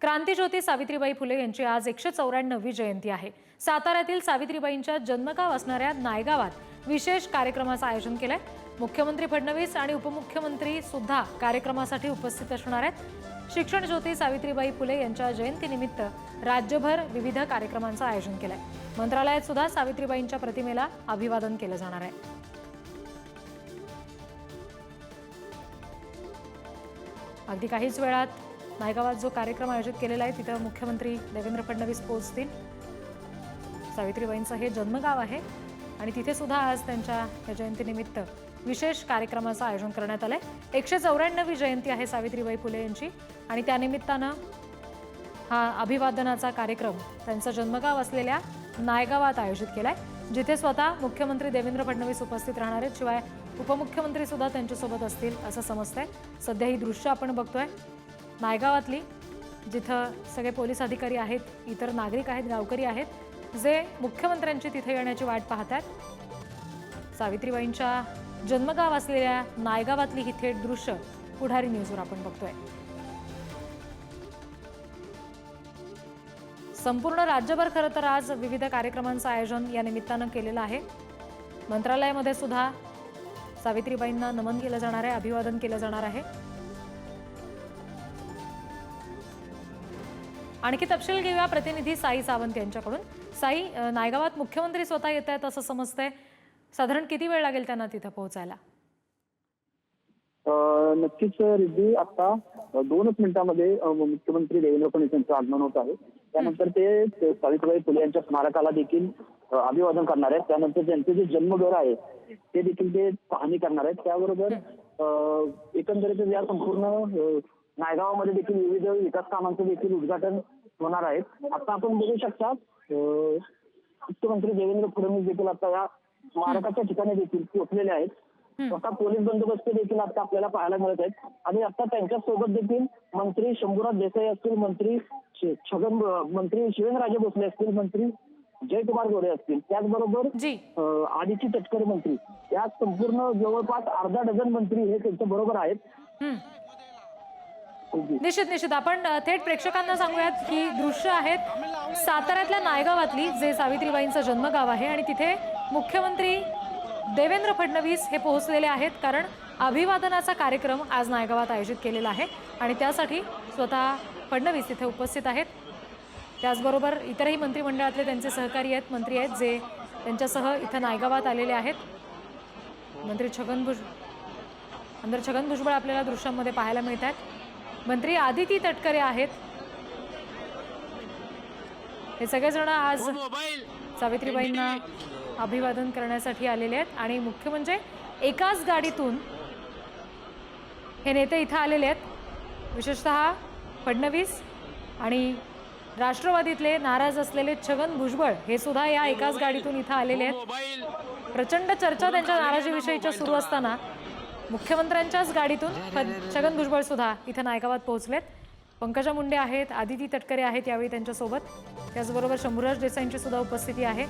क्रांतीज्योती सावित्रीबाई फुले यांची आज एकशे चौऱ्याण्णववी जयंती आहे. साताऱ्यातील सावित्रीबाईंच्या जन्मगाव असणाऱ्या नायगावात विशेष कार्यक्रमाचं आयोजन केलंय. मुख्यमंत्री फडणवीस आणि उपमुख्यमंत्री सुद्धा कार्यक्रमासाठी उपस्थित असणार आहेत. शिक्षण ज्योती सावित्रीबाई फुले यांच्या जयंतीनिमित्त राज्यभर विविध कार्यक्रमांचं आयोजन केलंय. मंत्रालयात सुद्धा सावित्रीबाईंच्या प्रतिमेला अभिवादन केलं जाणार आहे. अगदी काहीच वेळात नायगावात जो कार्यक्रम आयोजित केलेला आहे तिथं मुख्यमंत्री देवेंद्र फडणवीस पोहोचतील. सावित्रीबाईंचं हे जन्मगाव आहे आणि तिथे सुद्धा आज त्यांच्या या जयंतीनिमित्त विशेष कार्यक्रमाचं आयोजन करण्यात आलंय. एकशे चौऱ्याण्णवी जयंती आहे सावित्रीबाई फुले यांची आणि त्यानिमित्तानं हा अभिवादनाचा कार्यक्रम त्यांचं जन्मगाव असलेल्या नायगावात आयोजित केलाय जिथे स्वतः मुख्यमंत्री देवेंद्र फडणवीस उपस्थित राहणार आहेत. शिवाय उपमुख्यमंत्री सुद्धा त्यांच्यासोबत असतील असं समजतंय. सध्या ही दृश्य आपण बघतोय. नायगावातली जिथं सगळे पोलीस अधिकारी आहेत इतर नागरिक आहेत गावकरी आहेत जे मुख्यमंत्र्यांची तिथे येण्याची वाट पाहत आहेत सावित्रीबाईंच्या जन्मगाव असलेल्या नायगावातली ही थेट दृश्य पुढारी न्यूजवर आपण बघतोय. संपूर्ण राज्यभर खरं तर आज विविध कार्यक्रमांचं आयोजन या निमित्तानं केलेलं आहे. मंत्रालयामध्ये सुद्धा सावित्रीबाईंना नमन केलं जाणार आहे अभिवादन केलं जाणार आहे. आणखी तपशील घेऊया. प्रतिनिधी साई सावंत यांच्याकडून. साई नायगावात मुख्यमंत्री स्वतः येत आहेत असं समजतंय. साधारण किती वेळ लागेल त्यांना तिथं पोहोचायला? नक्कीच रिद्धी आता दोनच मिनिटांमध्ये मुख्यमंत्री देवेंद्र फडणवीस यांचं आगमन होत आहे. त्यानंतर ते सावित्रीबाई फुले यांच्या स्मारकाला देखील अभिवादन करणार आहेत. त्यानंतर त्यांचे जे जन्मघर आहे ते देखील ते पाहणी करणार आहेत. त्याबरोबर अ, एकंदरीत या संपूर्ण नायगावामध्ये देखील विविध विकास कामांचं देखील उद्घाटन होणार आहे आता आपण बघू शकता मुख्यमंत्री देवेंद्र फडणवीस देखील आता या स्मारकाच्या ठिकाणी देखील पोहोचलेले आहेत. स्वतः पोलीस बंदोबस्त देखील आता आपल्याला पाहायला मिळत आहेत. आणि आता त्यांच्यासोबत देखील मंत्री शंभूराज देसाई असतील मंत्री छगन मंत्री शिवेंद्रराजे भोसले असतील मंत्री जयकुमार गोरे असतील. त्याचबरोबर आदिती तटकरे मंत्री. या संपूर्ण जवळपास अर्धा डझन मंत्री हे त्यांच्या बरोबर आहेत. निश्चित निश्चित. आपण थेट प्रेक्षकांना सांगूयात की दृश्य आहेत साताऱ्यातल्या नायगावातली जे सावित्रीबाईंचं जन्मगाव आहे. आणि तिथे मुख्यमंत्री देवेंद्र फडणवीस हे पोहोचलेले आहेत कारण अभिवादनाचा कार्यक्रम आज नायगावात आयोजित केलेला आहे. आणि त्यासाठी स्वतः फडणवीस तिथे उपस्थित आहेत. त्याचबरोबर इतरही मंत्रिमंडळातले त्यांचे सहकारी आहेत मंत्री आहेत जे त्यांच्यासह इथं नायगावात आलेले आहेत. मंत्री छगन भुज आमदार छगन भुजबळ आपल्याला दृश्यांमध्ये पाहायला मिळत आहेत मंत्री आदिती तटकरे आहेत. हे सगळेजण आज सावित्रीबाईंना अभिवादन करण्यासाठी आलेले आहेत आणि मुख्य म्हणजे एकाच गाडीतून हे नेते इथं आलेले आहेत. विशेषतः फडणवीस आणि राष्ट्रवादीतले नाराज असलेले छगन भुजबळ हे सुद्धा या एकाच गाडीतून इथं आलेले आहेत. प्रचंड चर्चा त्यांच्या नाराजीविषयीच्या सुरू असताना मुख्यमंत्र्यांच्याच गाडीतून फ- छगन भुजबळ सुद्धा इथं नायगावात पोहोचलेत. पंकजा मुंडे आहेत आदिती तटकरे आहेत यावेळी त्यांच्यासोबत. त्याचबरोबर शंभूराज देसाईंची सुद्धा उपस्थिती आहे.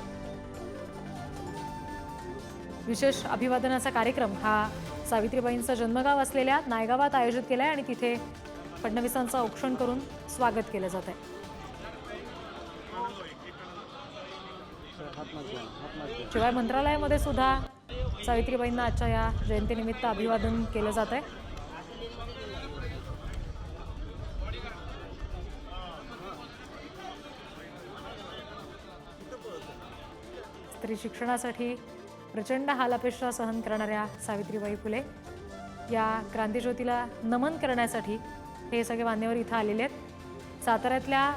विशेष अभिवादनाचा कार्यक्रम हा सावित्रीबाईंचा जन्मगाव असलेल्या नायगावात आयोजित केला आहे आणि तिथे फडणवीसांचं औक्षण करून स्वागत केलं जात आहे. शिवाय मंत्रालयामध्ये सुद्धा सावित्रीबाईंना आजच्या या जयंतीनिमित्त अभिवादन केलं जात आहे. स्त्री शिक्षणासाठी प्रचंड हालापेष्टा सहन करणाऱ्या सावित्रीबाई फुले या क्रांतीज्योतीला नमन करण्यासाठी हे सगळे मान्यवर इथं आलेले आहेत. साताऱ्यातल्या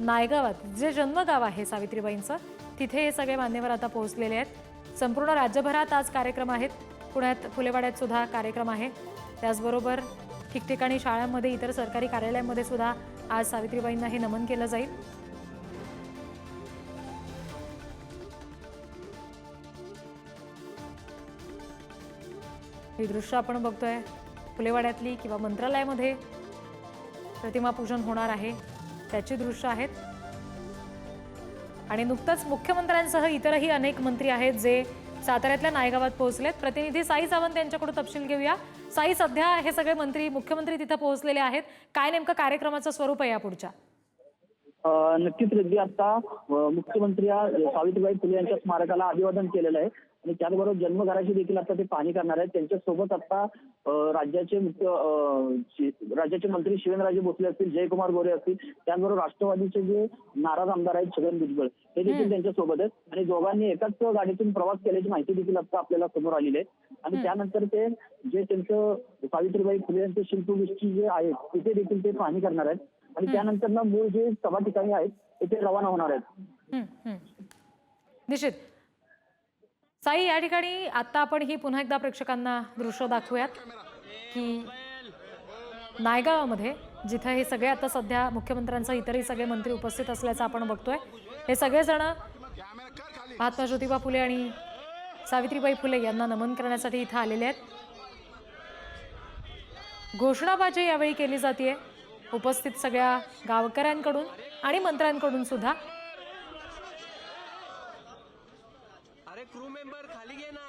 नायगावात जे जन्मगाव आहे सावित्रीबाईंचं तिथे हे सगळे मान्यवर आता पोहोचलेले आहेत. संपूर्ण राज्यभरात आज कार्यक्रम आहेत. पुण्यात फुलेवाड्यात सुद्धा कार्यक्रम आहे. त्याचबरोबर ठिकठिकाणी शाळांमध्ये इतर सरकारी कार्यालयांमध्ये सुद्धा आज सावित्रीबाईंना हे नमन केलं जाईल. ही दृश्य आपण बघतोय. फुलेवाड्यातली किंवा मंत्रालयामध्ये प्रतिमा पूजन होणार आहे. त्याची दृश्य आहेत. आणि नुकतंच मुख्यमंत्र्यांसह इतरही अनेक मंत्री आहेत जे साताऱ्यातल्या नायगावात पोहोचलेत. प्रतिनिधी साई सावंत यांच्याकडून तपशील घेऊया. साई सध्या हे सगळे मंत्री मुख्यमंत्री तिथं पोहोचलेले आहेत. काय नेमकं कार्यक्रमाचं स्वरूप आहे या पुढच्या नक्कीच रेड्डी आता मुख्यमंत्री सावित्रीबाई फुले यांच्या स्मारकाला अभिवादन केलेलं आहे. आणि त्याचबरोबर जन्मघराची देखील आता ते पाहणी करणार आहेत. त्यांच्यासोबत आता राज्याचे मुख्य राज्याचे मंत्री शिवेंद्रराजे भोसले असतील जयकुमार गोरे असतील त्याचबरोबर राष्ट्रवादीचे जे नाराज आमदार आहेत छगन भुजबळ हे देखील त्यांच्यासोबत आहेत. आणि दोघांनी एकाच गाडीतून प्रवास केल्याची माहिती देखील आता आपल्याला समोर आलेली आहे. आणि त्यानंतर ते जे त्यांचं सावित्रीबाई फुले यांचे शिल्पवृष्टी जे आहे तिथे देखील ते पाहणी करणार आहेत. आणि त्यानंतर ना मूळ जे सभा ठिकाणी आहेत तिथे रवाना होणार आहेत. निश्चित. साई या ठिकाणी आता आपण ही पुन्हा एकदा प्रेक्षकांना दृश्य दाखवूयात की नायगावामध्ये जिथं हे सगळे आता सध्या मुख्यमंत्र्यांसह इतरही सगळे मंत्री उपस्थित असल्याचं आपण बघतोय हे सगळेजण महात्मा ज्योतिबा फुले आणि सावित्रीबाई फुले यांना नमन करण्यासाठी इथं आलेले आहेत. घोषणाबाजी यावेळी केली जाते उपस्थित सगळ्या गावकऱ्यांकडून आणि मंत्र्यांकडून सुद्धा. अरे क्रू मेंबर खाली घे ना.